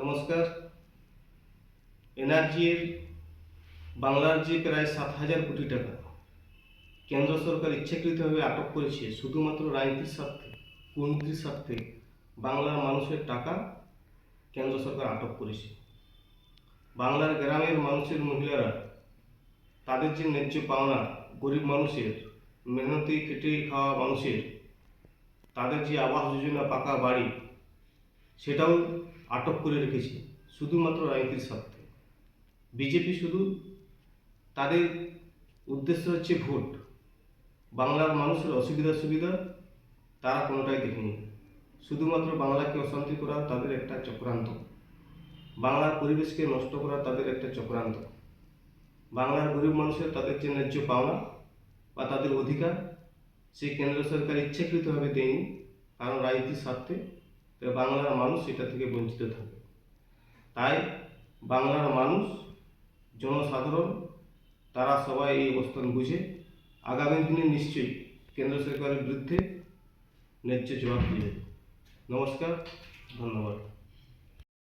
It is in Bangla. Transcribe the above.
নমস্কার। এনআরজিএর বাংলার যে প্রায় সাত হাজার কোটি টাকা কেন্দ্র সরকার ইচ্ছাকৃতভাবে আটক করেছে, শুধুমাত্র রাজনীতির স্বার্থে কুর্নীতির স্বার্থে বাংলার মানুষের টাকা কেন্দ্র সরকার আটক করেছে। বাংলার গ্রামের মানুষের মহিলারা, তাদের যে ন্যায্য পাওনা গরিব মানুষের, মেহনতি খেটে খাওয়া মানুষের, তাদের যে আবাস যোজনা পাকা বাড়ি সেটাও আটক করে রেখেছে শুধুমাত্র রাজনীতির স্বার্থে। বিজেপি শুধু তাদের উদ্দেশ্য হচ্ছে ভোট। বাংলার মানুষের অসুবিধা সুবিধা তারা কোনোটাই দেখেনি। শুধুমাত্র বাংলাকে অশান্তি করা তাদের একটা চক্রান্ত। বাংলার পরিবেশকে নষ্ট করা তাদের একটা চক্রান্ত। বাংলার গরিব মানুষের তাদের যে ন্যায্য পাওনা বা তাদের অধিকার সেই কেন্দ্র সরকার ইচ্ছাকৃতভাবে দেয়নি, কারণ রাজনীতির স্বার্থে তো বাংলার মানুষ এটা থেকে বঞ্চিত থাকে। তাই বাংলার মানুষ, জনসাধারণ, তারা সবাই এই অবস্থান বুঝে। আগামী দিনে নিশ্চয়ই কেন্দ্র সরকারের বিরুদ্ধে ন্যায্য জবাব দেবে। নমস্কার, ধন্যবাদ।